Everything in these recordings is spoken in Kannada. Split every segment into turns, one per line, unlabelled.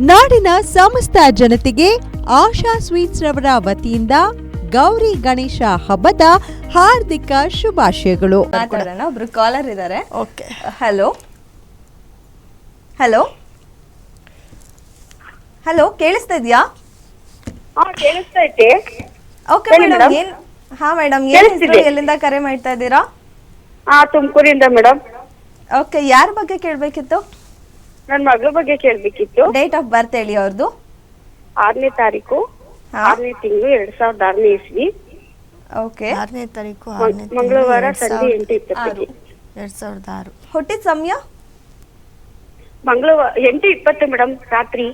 ನಾಡಿನ ಸಮಸ್ತ ಜನತೆಗೆ ಆಶಾ ಸ್ವೀಟ್ಸ್ ರವರ ವತಿಯಿಂದ ಗೌರಿ ಗಣೇಶ ಹಬ್ಬದ ಹಾರ್ದಿಕ ಶುಭಾಶಯಗಳು.
ಮಾತಾಡೋಣ ಒಬ್ರು ಕಾಲರ್ ಇದ್ದಾರೆ
ಓಕೆ.
ಹಲೋ ಹಲೋ ಹಲೋ ಕೇಳಿಸ್ತಾ ಇದೆಯಾ?
ಹಾ ಇದೆ
ಓಕೆ ಮೇಡಮ್ ಏನ್ ಹಾ ಮೇಡಮ್ ಏನ್ ಹೆಸರು ಎಲ್ಲಿಂದ ಕರೆ ಮಾಡ್ತಾ ಇದ್ದೀರಾ?
ಹಾ ತುಮಕೂರಿಂದ ಮೇಡಮ್
ಓಕೆ ಯಾರ ಬಗ್ಗೆ ಕೇಳಬೇಕಿತ್ತು?
ನನ್ನ ಮಗಳ ಬಗ್ಗೆ ಕೇಳ್ಬೇಕಿತ್ತು.
ಡೇಟ್ ಆಫ್ ಬರ್ತ್ ಹೇಳಿ ಅವ್ರದ್ದು
ಆರನೇ ತಾರೀಕು. ಆರನೇ ತಿಂಗಳು ಎರಡ್ ಸಾವಿರದ ಆರನೇ ಇಸ್ವಿ.
ಓಕೆ
ಆರನೇ ತಾರೀಕು
ಮ-
ಆರನೇ ತಿಂಗಳು
ಮಂಗಳವಾರ
ಎರಡ್
ಸಂಜೆ
ಸಾವಿರದ-
ಎಂಟು ಇಪ್ಪತ್ತಿಗೆ.
ಎರಡ್ ಸಾವಿರದ ಆರು.
ಹುಟ್ಟಿದ ಸಮಯ?
ಮಂಗಳವಾರ ಎಂಟು ಇಪ್ಪತ್ತು ಮೇಡಮ್ ರಾತ್ರಿ.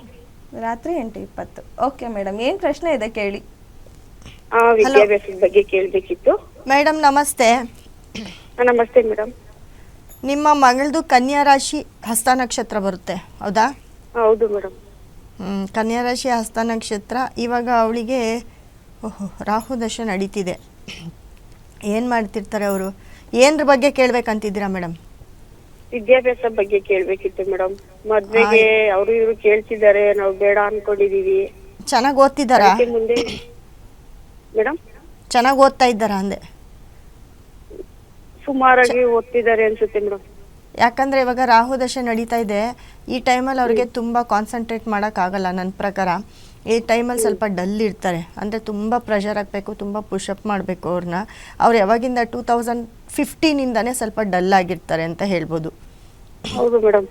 ರಾತ್ರಿ ಎಂಟು ಇಪ್ಪತ್ತು. ಓಕೆ ಮೇಡಮ್ ಏನ್ ಪ್ರಶ್ನೆ ಇದೆ ಕೇಳಿ.
ಆ, ವಿದ್ಯಾಭ್ಯಾಸದ ಬಗ್ಗೆ ಕೇಳ್ಬೇಕಿತ್ತು.
ಮೇಡಮ್ ನಮಸ್ತೆ.
ನಮಸ್ತೆ ಮೇಡಮ್
ನಿಮ್ಮ ಮಗಳದು ಕನ್ಯಾ ರಾಶಿ ಹಸ್ತ ನಕ್ಷತ್ರ ಬರುತ್ತೆ ಹೌದಾ?
ಹೌದು ಮೇಡಮ್.
ಹ್ಮ್, ಕನ್ಯಾ ರಾಶಿ ಹಸ್ತ ನಕ್ಷತ್ರ ಇವಾಗ ಅವಳಿಗೆ ಓಹೋ ರಾಹು ದಶ ನಡೀತಿದೆ. ಏನು ಮಾಡ್ತಿರ್ತಾರೆ ಅವರು? ಏನ್ರ ಬಗ್ಗೆ ಕೇಳ್ಬೇಕಂತಿದ್ದೀರಾ ಮೇಡಮ್?
ವಿದ್ಯಾಭ್ಯಾಸ ಬಗ್ಗೆ ಕೇಳ್ಬೇಕಿತ್ತು ಮೇಡಮ್. ಮದ್ವೆಗೆ ಅವರು ಇವರು ಕೇಳ್ತಿದ್ದಾರೆ ನಾವು ಬೇಡ ಅನ್ಕೊಂಡಿದೀವಿ.
ಚೆನ್ನಾಗಿ ಓದ್ತಿದ್ದಾರಾ?
ಅದಕ್ಕೆ ಮುಂದೆ ಮೇಡಮ್?
ಚೆನ್ನಾಗಿ ಓದ್ತಾ ಇದ್ದಾರಾ ಅಂದೆ?
ಸುಮಾರಾಗಿ ಓದ್ತಿದ್ದಾರೆ ಅನ್ಸುತ್ತೆ ಮೇಡಮ್
ಯಾಕಂದ್ರೆ ಇವಾಗ ರಾಹು ದಶೆ ನಡೀತಾ ಇದೆ. ಈ ಟೈಮಲ್ಲಿ ಅವ್ರಿಗೆ ತುಂಬ ಕಾನ್ಸಂಟ್ರೇಟ್ ಮಾಡೋಕ್ಕಾಗಲ್ಲ ನನ್ನ ಪ್ರಕಾರ. ಈ ಟೈಮಲ್ಲಿ ಸ್ವಲ್ಪ ಡಲ್ ಇರ್ತಾರೆ. ಅಂದರೆ ತುಂಬ ಪ್ರೆಷರ್ ಆಗಬೇಕು ತುಂಬ ಪುಷಪ್ ಮಾಡಬೇಕು ಅವ್ರನ್ನ ಅವ್ರು ಯಾವಾಗಿಂದ ಟೂ ತೌಸಂಡ್ ಫಿಫ್ಟೀನಿಂದನೇ ಸ್ವಲ್ಪ ಡಲ್ ಆಗಿರ್ತಾರೆ ಅಂತ ಹೇಳ್ಬೋದು.
ಹೌದು ಮೇಡಮ್.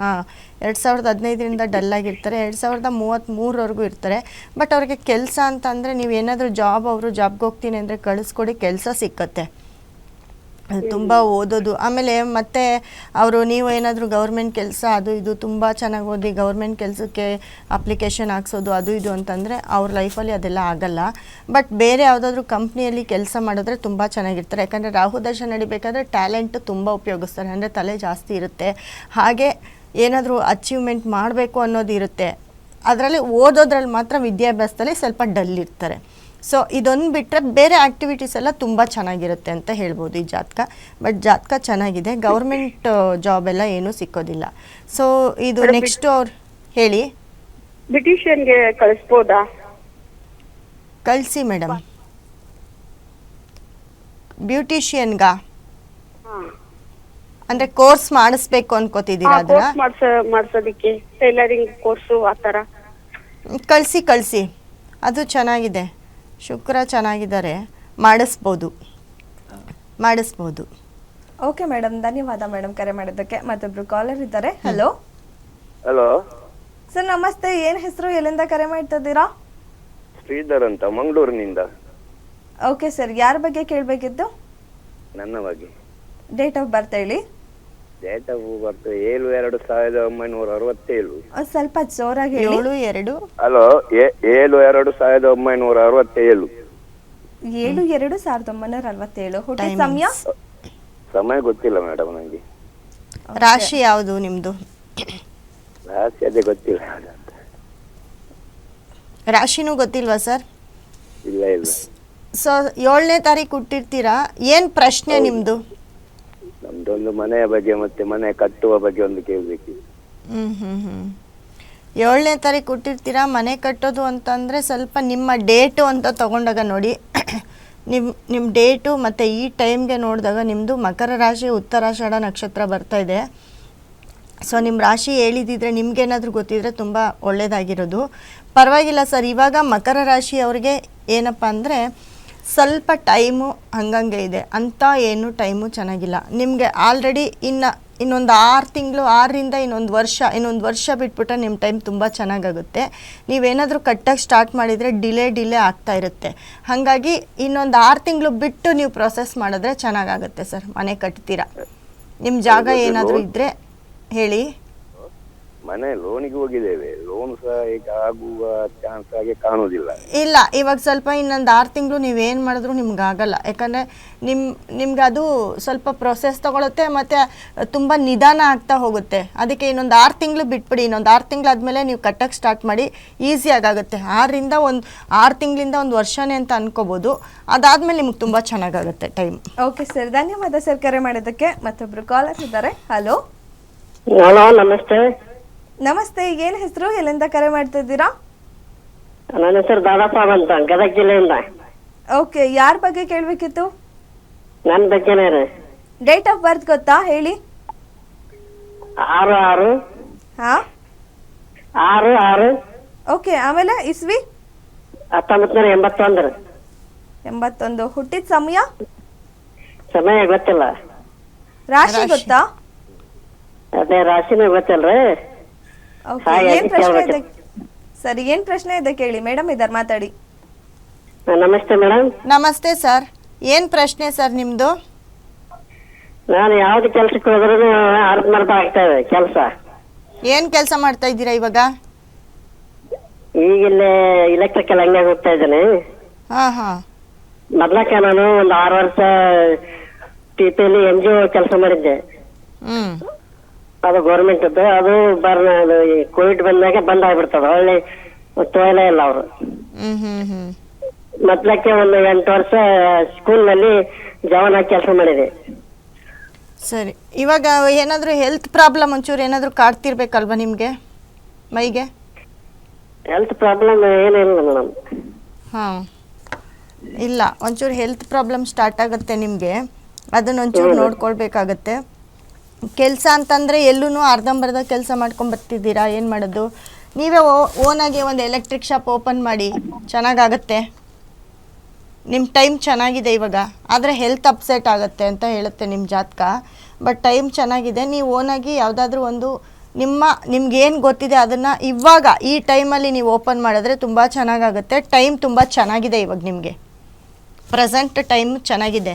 ಹಾಂ ಎರಡು ಸಾವಿರದ ಹದಿನೈದರಿಂದ ಡಲ್ ಆಗಿರ್ತಾರೆ. ಎರಡು ಸಾವಿರದ ಮೂವತ್ತ್ಮೂರವರೆಗೂ ಇರ್ತಾರೆ. ಬಟ್ ಅವ್ರಿಗೆ ಕೆಲಸ ಅಂತ ಅಂದರೆ ನೀವು ಏನಾದರೂ ಜಾಬ್ ಅವರು ಜಾಬ್ಗೆ ಹೋಗ್ತೀನಿ ಅಂದರೆ ಕಳಿಸ್ಕೊಡಿ ಕೆಲಸ ಸಿಕ್ಕತ್ತೆ. ತುಂಬ ಓದೋದು. ಆಮೇಲೆ ಮತ್ತೆ ಅವರು ನೀವು ಏನಾದರೂ ಗೌರ್ಮೆಂಟ್ ಕೆಲಸ ಅದು ಇದು ತುಂಬ ಚೆನ್ನಾಗಿ ಓದಿ ಗೌರ್ಮೆಂಟ್ ಕೆಲಸಕ್ಕೆ ಅಪ್ಲಿಕೇಶನ್ ಹಾಕ್ಸೋದು ಅದು ಇದು ಅಂತಂದರೆ ಅವ್ರ ಲೈಫಲ್ಲಿ ಅದೆಲ್ಲ ಆಗಲ್ಲ. ಬಟ್ ಬೇರೆ ಯಾವುದಾದ್ರೂ ಕಂಪ್ನಿಯಲ್ಲಿ ಕೆಲಸ ಮಾಡಿದ್ರೆ ತುಂಬ ಚೆನ್ನಾಗಿರ್ತಾರೆ. ಯಾಕಂದರೆ ರಾಹು ದರ್ಶನ್ ನಡಿಬೇಕಾದ್ರೆ ಟ್ಯಾಲೆಂಟ್ ತುಂಬ ಉಪಯೋಗಿಸ್ತಾರೆ. ಅಂದರೆ ತಲೆ ಜಾಸ್ತಿ ಇರುತ್ತೆ. ಹಾಗೆ ಏನಾದರೂ ಅಚೀವ್ಮೆಂಟ್ ಮಾಡಬೇಕು ಅನ್ನೋದು ಇರುತ್ತೆ. ಅದರಲ್ಲಿ ಓದೋದ್ರಲ್ಲಿ ಮಾತ್ರ ವಿದ್ಯಾಭ್ಯಾಸದಲ್ಲಿ ಸ್ವಲ್ಪ ಡಲ್ ಇರ್ತಾರೆ. ಸೊ ಇದೊಂದು ಬಿಟ್ಟರೆ ಬೇರೆ ಆ್ಯಕ್ಟಿವಿಟೀಸ್ ಎಲ್ಲ ತುಂಬ ಚೆನ್ನಾಗಿರುತ್ತೆ ಅಂತ ಹೇಳ್ಬೋದು ಈ ಜಾತಕ. ಬಟ್ ಜಾತಕ ಚೆನ್ನಾಗಿದೆ. ಗೌರ್ಮೆಂಟ್ ಜಾಬ್ ಎಲ್ಲ ಏನೂ ಸಿಕ್ಕೋದಿಲ್ಲ. ಸೊ ಇದು ನೆಕ್ಸ್ಟ್ ಅವ್ರು ಹೇಳಿ.
ಬ್ರಿಟಿಷನ್ಗೆ ಕಳಿಸ್ಬೋದಾ?
ಕಳಿಸಿ ಮೇಡಮ್ ಬ್ಯೂಟಿಷಿಯನ್ಗಾ ಅಂದ್ರೆ ಕೋರ್ಸ್ ಮಾಡಿಸ್ಬೇಕು ಅನ್ಕೋತಿದ್ದೀರಾ ಅದನ್ನ?
ಮಾಡ್ಸೋದಿಕ್ಕೆ. ಟೈಲರಿಂಗ್ ಕೋರ್ಸು ಆತರ
ಕಳಿಸಿ ಕಳಿಸಿ. ಅದು ಚೆನ್ನಾಗಿದೆ. ಶುಕ್ರ ಚೆನ್ನಾಗಿದ್ದಾರೆ ಮಾಡಿಸ್ಬೋದು. ಮಾಡಿಸ್ಬೋದು.
ಓಕೆ ಮೇಡಮ್ ಧನ್ಯವಾದ ಮೇಡಮ್ ಕರೆ ಮಾಡಿದ್ದಕ್ಕೆ. ಮತ್ತೊಬ್ರು ಕಾಲರ್ ಇದ್ದಾರೆ. ಹಲೋ
ಹಲೋ
ಸರ್ ನಮಸ್ತೆ. ಏನ್ ಹೆಸರು? ಎಲ್ಲಿಂದ ಕರೆ ಮಾಡ್ತಾ ಇದ್ದೀರಾ
ಶ್ರೀಧರ್ ಅಂತ ಮಂಗಳೂರಿನಿಂದ.
ಓಕೆ ಸರ್ ಯಾರ ಬಗ್ಗೆ ಕೇಳಬೇಕಿತ್ತು
ನನ್ನ ಬಗ್ಗೆ
ಡೇಟ್ ಆಫ್ ಬರ್ತ್ ಹೇಳಿ.
ಡೇಟ್ ಆಫ್ ಬರ್ತ್ ಏಳು ಎರಡು ಸಾವಿರದ ಒಂಬೈನೂರ ಅರವತ್ತೇಳು.
ಒಂದ್ ಸ್ವಲ್ಪ ಜೋರಾಗಿ ಹೇಳಿ.
ಏಳು ಎರಡು?
ಹಲೋ ಏ- ಏಳು ಎರಡು ಸಾವಿರದ ಒಂಬೈನೂರ ಅರವತ್ತೇಳು.
ಏಳು ಎರಡು ಸಾವಿರದ ಒಂಬೈನೂರ ಅರವತ್ತೇಳು. ಹುಟ್ಟಿದ ಸಮಯ?
ಸಮಯ ಗೊತ್ತಿಲ್ಲ ಮೇಡಮ್ ನನಗೆ
ರಾಶಿ ಯಾವುದು ನಿಮ್ದು?
ರಾಶಿ ಅದೇ ಗೊತ್ತಿಲ್ಲ
ರಾಶಿನೂ ಗೊತ್ತಿಲ್ವಾ ಸರ್
ಇಲ್ಲ ಇಲ್ಲ.
ಸೊ ಏಳನೇ ತಾರೀಕು ಹುಟ್ಟಿರ್ತೀರಾ? ಏನ್ ಪ್ರಶ್ನೆ ನಿಮ್ಮದು
ಒಂದು ಮನೆಯ ಬಗ್ಗೆ ಮತ್ತೆ ಮನೆ ಕಟ್ಟುವ ಬಗ್ಗೆ ಒಂದು
ಕೇಳಬೇಕು ಏಳನೇ ತಾರೀಕು ಕೊಟ್ಟಿರ್ತೀರಾ ಮನೆ ಕಟ್ಟೋದು ಅಂತಂದರೆ ಸ್ವಲ್ಪ ನಿಮ್ಮ ಡೇಟು ಅಂತ ತಗೊಂಡಾಗ ನೋಡಿ. ನಿಮ್ಮ ನಿಮ್ಮ ಡೇಟು ಮತ್ತು ಈ ಟೈಮ್ಗೆ ನೋಡಿದಾಗ ನಿಮ್ಮದು ಮಕರ ರಾಶಿ ಉತ್ತರಾಷಾಢ ನಕ್ಷತ್ರ ಬರ್ತಾ ಇದೆ. ಸೊ ನಿಮ್ಮ ರಾಶಿ ಹೇಳಿದಿದ್ರೆ ನಿಮ್ಗೇನಾದರೂ ಗೊತ್ತಿದ್ರೆ ತುಂಬ ಒಳ್ಳೆಯದಾಗಿರೋದು ಪರವಾಗಿಲ್ಲ ಸರ್, ಇವಾಗ ಮಕರ ರಾಶಿ ಅವ್ರಿಗೆ ಏನಪ್ಪ ಅಂದರೆ ಸ್ವಲ್ಪ ಟೈಮು ಹಂಗಂಗೆ ಇದೆ. ಅಂತ ಏನು ಟೈಮು ಚೆನ್ನಾಗಿಲ್ಲ. ನಿಮಗೆ ಆಲ್ರೆಡಿ ಇನ್ನು ಇನ್ನೊಂದು ಆರು ತಿಂಗಳು ಆರರಿಂದ ಇನ್ನೊಂದು ವರ್ಷ ಇನ್ನೊಂದು ವರ್ಷ ಬಿಟ್ಬಿಟ್ರೆ ನಿಮ್ಮ ಟೈಮ್ ತುಂಬ ಚೆನ್ನಾಗಾಗುತ್ತೆ. ನೀವೇನಾದರೂ ಕಟ್ಟಾಗಿ ಸ್ಟಾರ್ಟ್ ಮಾಡಿದರೆ ಡಿಲೇ ಡಿಲೇ ಆಗ್ತಾ ಇರುತ್ತೆ. ಹಾಗಾಗಿ ಇನ್ನೊಂದು ಆರು ತಿಂಗಳು ಬಿಟ್ಟು ನೀವು ಪ್ರೊಸೆಸ್ ಮಾಡಿದ್ರೆ ಚೆನ್ನಾಗಾಗುತ್ತೆ ಸರ್. ಮನೆ ಕಟ್ತೀರಾ. ನಿಮ್ಮ ಜಾಗ ಏನಾದರೂ ಇದ್ದರೆ ಹೇಳಿ.
ಮನೆ ಲೋನಿಗೆ ಹೋಗಿದ್ದೇವೆ. ಲೋನ್ ಸಹ ಈಗ ಆಗುವ ಚಾನ್ಸ್ ಆಗಿ ಕಾಣುವುದಿಲ್ಲ.
ಇಲ್ಲ ಇವಾಗ ಸ್ವಲ್ಪ ಇನ್ನೊಂದು ಆರು ತಿಂಗಳು ನೀವೇನು ಮಾಡಿದ್ರು ನಿಮ್ಗೆ ಆಗಲ್ಲ. ಯಾಕಂದ್ರೆ ನಿಮ್ ನಿಮ್ಗೆ ಅದು ಸ್ವಲ್ಪ ಪ್ರೊಸೆಸ್ ತಗೊಳುತ್ತೆ ಮತ್ತೆ ತುಂಬಾ ನಿಧಾನ ಆಗ್ತಾ ಹೋಗುತ್ತೆ. ಅದಕ್ಕೆ ಇನ್ನೊಂದು ಆರು ತಿಂಗಳು ಬಿಟ್ಬಿಡಿ. ಇನ್ನೊಂದು ಆರು ತಿಂಗಳಾದಮೇಲೆ ನೀವು ಕಟ್ಟಕ್ಕೆ ಸ್ಟಾರ್ಟ್ ಮಾಡಿ ಈಸಿ ಆಗುತ್ತೆ ಆರರಿಂದ ಒಂದು ಆರು ತಿಂಗಳಿಂದ ಒಂದು ವರ್ಷನೇ ಅಂತ ಅನ್ಕೋಬಹುದು ಅದಾದಮೇಲೆ ನಿಮ್ಗೆ ತುಂಬಾ ಚೆನ್ನಾಗಾಗುತ್ತೆ ಟೈಮ್
ಓಕೆ ಸರ್ ಧನ್ಯವಾದ ಸರ್ ಕರೆ ಮಾಡೋದಕ್ಕೆ ಮತ್ತೊಬ್ರು ಕಾಲರ್ ಇದ್ದಾರೆ. ಹಲೋ
ಹಲೋ ನಮಸ್ತೆ.
ನಮಸ್ತೆ ಏನ್ ಹೆಸರು? ಎಲ್ಲಿಂದ ಕರೆ ಮಾಡ್ತಾ ಇದ್ದೀರಾ?
ನನ್ನ ಹೆಸರು ದಾದಾಸಾಬ್ ಅಂತ ಗದಗ ಜಿಲ್ಲೆಯಿಂದ.
ಓಕೆ ಯಾರ ಬಗ್ಗೆ ಕೇಳಬೇಕಿತ್ತು?
ನನ್ನ ಬಗ್ಗೆನೇ ರೀ.
ಡೇಟ್ ಆಫ್ ಬರ್ತ್ ಗೊತ್ತಾ? ಹೇಳಿ.
ಆರು ಆರು.
ಹಾ?
ಆರು ಆರು.
ಓಕೆ ಆಮೇಲೆ ಇಸ್ವಿ?
ಹತ್ತೊಂಬತ್ತು ನೂರ ಎಂಬತ್ತೊಂದು ರೀ.
ಎಂಬತ್ತೊಂದು. ಹುಟ್ಟಿದ ಸಮಯ?
ಸಮಯ ಗೊತ್ತಿಲ್ಲ.
ರಾಶಿ ಗೊತ್ತಾ?
ಅದೇ ರಾಶಿನೇ ಗೊತ್ತಲ್ರೀ
ಏನ್ ಪ್ರಶ್ನೆ ಇದೆ? ಸರಿ ಏನ್ ಪ್ರಶ್ನೆ ಇದೆ ಕೇಳಿ ಮೇಡಮ್ ಇದಾರೆ ಮಾತಾಡಿ.
ನಮಸ್ತೆ ಮೇಡಮ್.
ನಮಸ್ತೆ ಸರ್ ಏನ್ ಪ್ರಶ್ನೆ ಸರ್ ನಿಮ್ದು?
ನಾನು ಯಾವ್ದು ಕೆಲ್ಸಕ್ಕೆ ಹೋದ್ರೂ ಅರ್ಧಮರ್ಧ ಆಗ್ತಾ ಇದೆ ಕೆಲಸ.
ಏನ್ ಕೆಲಸ ಮಾಡ್ತಾ ಇದ್ದೀರಾ ಇವಾಗ?
ಈಗ ಇಲ್ಲಿ ಇಲೆಕ್ಟ್ರಿಕಲ್ ಅಂಗಡಿಯಾಗ ಹೋಗ್ತಾ ಇದ್ದೇನೆ.
ಹಾ ಹಾ.
ಮೊದ್ಲಕ್ಕೆ ನಾನು ಒಂದು ಆರು ವರ್ಷ ಟಿ ಪಿಲಿ ಎನ್ ಜಿ ಓ ಕೆಲಸ ಮಾಡಿದ್ದೆ.
ಹ್ಞೂ
ಅದು ಗೌರ್ಮೆಂಟ್ ಅದು ಬರ್ ಅದು ಕೋವಿಡ್ ಬಂದಾಗ ಬಂದ್ ಆಗ್ಬಿಡ್ತದ ಹೊಳ್ಳಿ ತೋಯಲೇ ಇಲ್ಲ ಅವರು.
ಹ್ಮ್ ಹ್ಮ್ ಹ್ಮ್.
ಮೊದ್ಲಕ್ಕೆ ಒಂದು ಎಂಟು ವರ್ಷ ಸ್ಕೂಲ್ನಲ್ಲಿ ಜವಾನ ಕೆಲಸ ಮಾಡಿದೆ.
ಸರಿ. ಇವಾಗ ಏನಾದರೂ ಹೆಲ್ತ್ ಪ್ರಾಬ್ಲಮ್ ಒಂಚೂರು ಏನಾದರೂ ಕಾಡ್ತಿರ್ಬೇಕಲ್ವಾ ನಿಮಗೆ? ಮೈಗೆ?
ಹೆಲ್ತ್ ಪ್ರಾಬ್ಲಮ್ ಏನಿಲ್ಲ ಮೇಡಮ್.
ಹಾ. ಇಲ್ಲ ಒಂಚೂರು ಹೆಲ್ತ್ ಪ್ರಾಬ್ಲಮ್ ಸ್ಟಾರ್ಟ್ ಆಗುತ್ತೆ ನಿಮಗೆ. ಅದನ್ನ ಒಂಚೂರು ನೋಡ್ಕೊಳ್ಬೇಕಾಗತ್ತೆ. ಕೆಲಸ ಅಂತಂದರೆ ಎಲ್ಲೂ ಅರ್ಧಂಬರ್ಧ ಕೆಲಸ ಮಾಡ್ಕೊಂಡು ಬರ್ತಿದ್ದೀರಾ? ಏನು ಮಾಡೋದು? ನೀವೇ ಓನಾಗಿ ಒಂದು ಎಲೆಕ್ಟ್ರಿಕ್ ಶಾಪ್ ಓಪನ್ ಮಾಡಿ, ಚೆನ್ನಾಗಾಗತ್ತೆ? ನಿಮ್ಮ ಟೈಮ್ ಚೆನ್ನಾಗಿದೆ ಇವಾಗ. ಆದರೆ ಹೆಲ್ತ್ ಅಪ್ಸೆಟ್ ಆಗುತ್ತೆ ಅಂತ ಹೇಳುತ್ತೆ ನಿಮ್ಮ ಜಾತಕ. ಬಟ್ ಟೈಮ್ ಚೆನ್ನಾಗಿದೆ. ನೀವು ಓನಾಗಿ ಯಾವುದಾದ್ರೂ ಒಂದು ನಿಮ್ಮ ನಿಮ್ಗೇನು ಗೊತ್ತಿದೆ ಅದನ್ನು ಇವಾಗ, ಈ ಟೈಮಲ್ಲಿ ನೀವು ಓಪನ್ ಮಾಡಿದ್ರೆ ತುಂಬ ಚೆನ್ನಾಗಾಗುತ್ತೆ. ಟೈಮ್ ತುಂಬ ಚೆನ್ನಾಗಿದೆ ಇವಾಗ ನಿಮಗೆ. ಪ್ರೆಸೆಂಟ್ ಟೈಮ್ ಚೆನ್ನಾಗಿದೆ.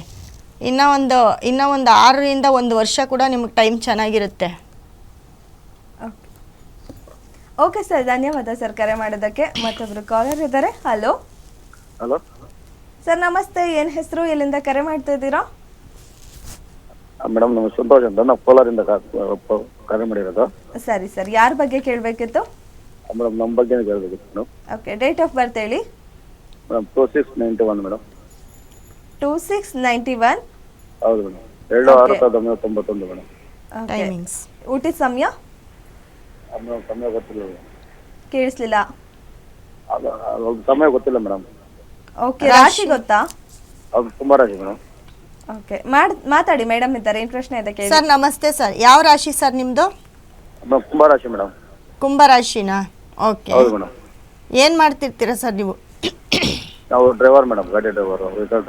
ಇನ್ನೂ ಒಂದು ಇನ್ನೂ ಒಂದು ಆರರಿಂದ ಒಂದು ವರ್ಷ ಕೂಡ ನಿಮಗೆ ಟೈಮ್ ಚೆನ್ನಾಗಿರುತ್ತೆ.
ಓಕೆ ಸರ್ ಧನ್ಯವಾದ ಸರ್ ಕರೆ ಮಾಡೋದಕ್ಕೆ ಮತ್ತೊಬ್ರು ಕಾಲರ್ ಇದ್ದಾರೆ ಹಲೋ
ಹಲೋ
ಸರ್ ನಮಸ್ತೆ. ಏನ್ ಹೆಸರು? ಎಲ್ಲಿಂದ ಕರೆ ಮಾಡ್ತಾ ಇದ್ದೀರಾ?
ಮೇಡಮ್ ನಮ್ಮ ಸಂತೋಷ್ ಅಂತ ನಾವು ಕೋಲಾರಿಂದ ಕರೆ ಮಾಡಿರೋದು.
ಸರಿ ಸರ್. ಯಾರ ಬಗ್ಗೆ ಕೇಳಬೇಕಿತ್ತು?
ಮೇಡಮ್ ನಮ್ಮ ಬಗ್ಗೆ ಕೇಳಬೇಕಿತ್ತು
ಓಕೆ ಡೇಟ್ ಆಫ್ ಬರ್ತ್ ಹೇಳಿ.
Madam two six ninety one madam
two six ninety one
ಹೌದು ಮೇಡಮ್. ಎರಡು ಆರು
Okay.
ಸಾವಿರದ ಒಂಬೈನೂರ ತೊಂಬತ್ತೊಂದು ಮೇಡಮ್
ಟೈಮಿಂಗ್ಸ್
ಊಟದ ಸಮಯ?
ಮೇಡಮ್ ಸಮಯ ಗೊತ್ತಿಲ್ಲ ಮೇಡಮ್.
ಕೇಳಿಸ್ಲಿಲ್ಲ.
ಅದು ಅದು ಸಮಯ ಗೊತ್ತಿಲ್ಲ ಮೇಡಮ್.
ಓಕೆ ರಾಶಿ ಗೊತ್ತಾ?
ಅದು ತುಂಬ ರಾಜಿ ಮೇಡಮ್.
ಓಕೆ ಮಾಡ್ ಮಾತಾಡಿ ಮೇಡಮ್ ಇದ್ದಾರೆ. ಏನ್ ಪ್ರಶ್ನೆ ಇದೆ ಕೇಳಿ.
ಸರ್ ನಮಸ್ತೆ ಸರ್. ಯಾವ ರಾಶಿ ಸರ್ ನಿಮ್ಮದು
ಮೇಡಮ್ ಕುಂಭ ರಾಶಿ ಮೇಡಮ್.
ಕುಂಭರಾಶಿನಾ ಓಕೆ
ಹೌದು ಮೇಡಮ್.
ಏನು ಮಾಡ್ತಿರ್ತೀರಾ ಸರ್ ನೀವು?
ನಾವು ಡ್ರೈವರ್ ಮೇಡಮ್ ಗಾಡಿ ವೆಹಿಕಲ್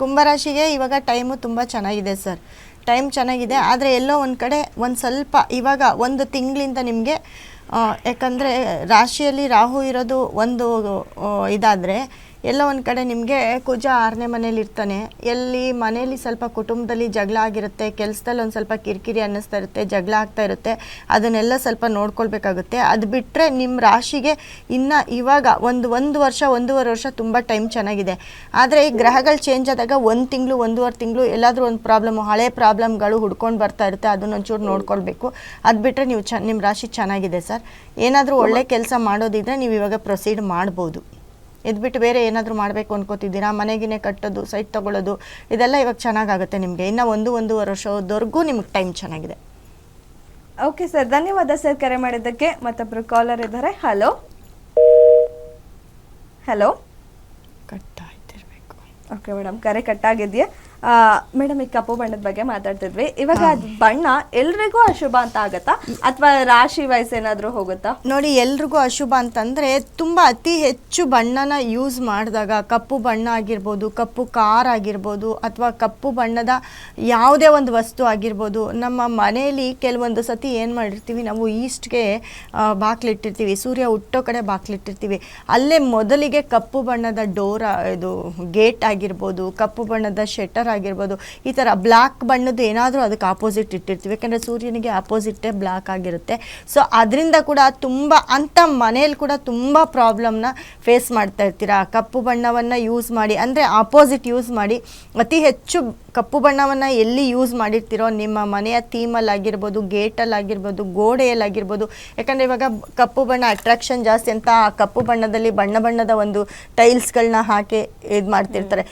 ಕುಂಭರಾಶಿಗೆ ಇವಾಗ ಟೈಮು ತುಂಬಾ ಚೆನ್ನಾಗಿದೆ ಸರ್ ಟೈಮ್ ಚೆನ್ನಾಗಿದೆ, ಆದರೆ ಎಲ್ಲೋ ಒಂದು ಕಡೆ ಒಂದು ಸ್ವಲ್ಪ ಇವಾಗ ಒಂದು ತಿಂಗಳಿಂದ ನಿಮಗೆ ಯಾಕಂದರೆ ರಾಶಿಯಲ್ಲಿ ರಾಹು ಇರೋದು ಒಂದು ಇದಾದರೆ ಎಲ್ಲೋ ಒಂದು ಕಡೆ ನಿಮಗೆ ಕುಜ ಆರನೇ ಮನೇಲಿ ಇರ್ತಾನೆ. ಎಲ್ಲಿ ಮನೇಲಿ ಸ್ವಲ್ಪ ಕುಟುಂಬದಲ್ಲಿ ಜಗಳ ಆಗಿರುತ್ತೆ, ಕೆಲಸದಲ್ಲಿ ಒಂದು ಸ್ವಲ್ಪ ಕಿರಿಕಿರಿ ಅನ್ನಿಸ್ತಾ ಇರುತ್ತೆ, ಜಗಳ ಆಗ್ತಾ ಇರುತ್ತೆ, ಅದನ್ನೆಲ್ಲ ಸ್ವಲ್ಪ ನೋಡ್ಕೊಳ್ಬೇಕಾಗುತ್ತೆ. ಅದು ಬಿಟ್ಟರೆ ನಿಮ್ಮ ರಾಶಿಗೆ ಇನ್ನು ಇವಾಗ ಒಂದು ಒಂದು ವರ್ಷ, ಒಂದೂವರೆ ವರ್ಷ ತುಂಬ ಟೈಮ್ ಚೆನ್ನಾಗಿದೆ. ಆದರೆ ಈ ಗ್ರಹಗಳು ಚೇಂಜ್ ಆದಾಗ ಒಂದು ತಿಂಗಳು, ಒಂದೂವರೆ ತಿಂಗಳು ಎಲ್ಲಾದರೂ ಒಂದು ಪ್ರಾಬ್ಲಮ್ಮು ಹಳೆ ಪ್ರಾಬ್ಲಮ್ಗಳು ಹುಡ್ಕೊಂಡು ಬರ್ತಾ ಇರುತ್ತೆ, ಅದನ್ನ ಒಂಚೂರು ನೋಡ್ಕೊಳ್ಬೇಕು. ಅದು ಬಿಟ್ಟರೆ ನೀವು ಚ ನಿಮ್ಮ ರಾಶಿ ಚೆನ್ನಾಗಿದೆ ಸರ್. ಏನಾದರೂ ಒಳ್ಳೆ ಕೆಲಸ ಮಾಡೋದಿದ್ರೆ ನೀವು ಇವಾಗ ಪ್ರೊಸೀಡ್ ಮಾಡ್ಬೋದು. ಇದು ಬಿಟ್ಟು ಬೇರೆ ಏನಾದರೂ ಮಾಡಬೇಕು ಅನ್ಕೋತಿದ್ದೀರಾ? ಮನೆಗಿನೇ ಕಟ್ಟೋದು ಸೈಟ್ ತಗೊಳ್ಳೋದು ಇದೆಲ್ಲ ಇವಾಗ ಚೆನ್ನಾಗಾಗುತ್ತೆ ನಿಮಗೆ. ಇನ್ನು ಒಂದು ಒಂದೂವರೆ ವರ್ಷದವರೆಗೂ ನಿಮಗೆ ಟೈಮ್ ಚೆನ್ನಾಗಿದೆ.
ಓಕೆ ಸರ್ ಧನ್ಯವಾದ ಸರ್ ಕರೆ ಮಾಡಿದ್ದಕ್ಕೆ. ಮತ್ತೊಬ್ಬರು ಕಾಲರ್ ಇದ್ದಾರೆ ಹಲೋ ಹಲೋ
ಕಟ್ಟಾಯ್ತಿರ್ಬೇಕು
ಓಕೆ ಮೇಡಮ್ ಕರೆ ಕಟ್ಟಾಗಿದೆಯಾ ಮೇಡಮ್ ಈ ಕಪ್ಪು ಬಣ್ಣದ ಬಗ್ಗೆ ಮಾತಾಡ್ತಿದ್ವಿ. ಇವಾಗ ಅದ್ ಬಣ್ಣ ಎಲ್ರಿಗೂ ಅಶುಭ ಅಂತ ಆಗತ್ತಾ? ಅಥವಾ ರಾಶಿ ವಯಸ್ಸು ಏನಾದ್ರೂ ಹೋಗುತ್ತಾ?
ನೋಡಿ ಎಲ್ರಿಗೂ ಅಶುಭ ಅಂತಂದ್ರೆ ತುಂಬಾ ಅತಿ ಹೆಚ್ಚು ಬಣ್ಣನ ಯೂಸ್ ಮಾಡಿದಾಗ ಕಪ್ಪು ಬಣ್ಣ ಆಗಿರ್ಬೋದು ಕಪ್ಪು ಕಾರ್ ಆಗಿರ್ಬೋದು ಅಥವಾ ಕಪ್ಪು ಬಣ್ಣದ ಯಾವುದೇ ಒಂದು ವಸ್ತು ಆಗಿರ್ಬೋದು ನಮ್ಮ ಮನೆಯಲ್ಲಿ ಕೆಲವೊಂದು ಸತಿ ಏನು ಮಾಡಿರ್ತೀವಿ ನಾವು ಈಸ್ಟ್ಗೆ ಬಾಕ್ಲಿಟ್ಟಿರ್ತೀವಿ ಸೂರ್ಯ ಹುಟ್ಟೋ ಕಡೆ ಬಾಕ್ಲಿಟ್ಟಿರ್ತೀವಿ. ಅಲ್ಲೇ ಮೊದಲಿಗೆ ಕಪ್ಪು ಬಣ್ಣದ ಡೋರ್ ಇದು ಗೇಟ್ ಆಗಿರ್ಬೋದು ಕಪ್ಪು ಬಣ್ಣದ ಶೆಟರ್ ಆಗಿರ್ಬೋದು. ಈ ಥರ ಬ್ಲ್ಯಾಕ್ ಬಣ್ಣದ್ದು ಏನಾದರೂ ಅದಕ್ಕೆ ಆಪೋಸಿಟ್ ಇಟ್ಟಿರ್ತೀವಿ. ಯಾಕಂದರೆ ಸೂರ್ಯನಿಗೆ ಆಪೋಸಿಟ್ಟೇ ಬ್ಲ್ಯಾಕ್ ಆಗಿರುತ್ತೆ. ಸೊ ಅದರಿಂದ ಕೂಡ ತುಂಬ ಅಂಥ ಮನೇಲಿ ಕೂಡ ತುಂಬ ಪ್ರಾಬ್ಲಮ್ನ ಫೇಸ್ ಮಾಡ್ತಾ ಇರ್ತೀರಾ. ಕಪ್ಪು ಬಣ್ಣವನ್ನು ಯೂಸ್ ಮಾಡಿ, ಅಂದರೆ ಆಪೋಸಿಟ್ ಯೂಸ್ ಮಾಡಿ, ಅತಿ ಹೆಚ್ಚು ಕಪ್ಪು ಬಣ್ಣವನ್ನು ಎಲ್ಲಿ ಯೂಸ್ ಮಾಡಿರ್ತೀರೋ, ನಿಮ್ಮ ಮನೆಯ ಥೀಮಲ್ಲಿ ಆಗಿರ್ಬೋದು ಗೇಟಲ್ಲಿ ಆಗಿರ್ಬೋದು, ಗೋಡೆಯಲ್ಲಿ ಆಗಿರ್ಬೋದು. ಯಾಕಂದರೆ ಇವಾಗ ಕಪ್ಪು ಬಣ್ಣ ಅಟ್ರಾಕ್ಷನ್ ಜಾಸ್ತಿ ಅಂತ ಆ ಕಪ್ಪು ಬಣ್ಣದಲ್ಲಿ ಬಣ್ಣ ಬಣ್ಣದ ಒಂದು ಟೈಲ್ಸ್ಗಳನ್ನ ಹಾಕಿ ಇದು ಮಾಡ್ತಿರ್ತಾರೆ.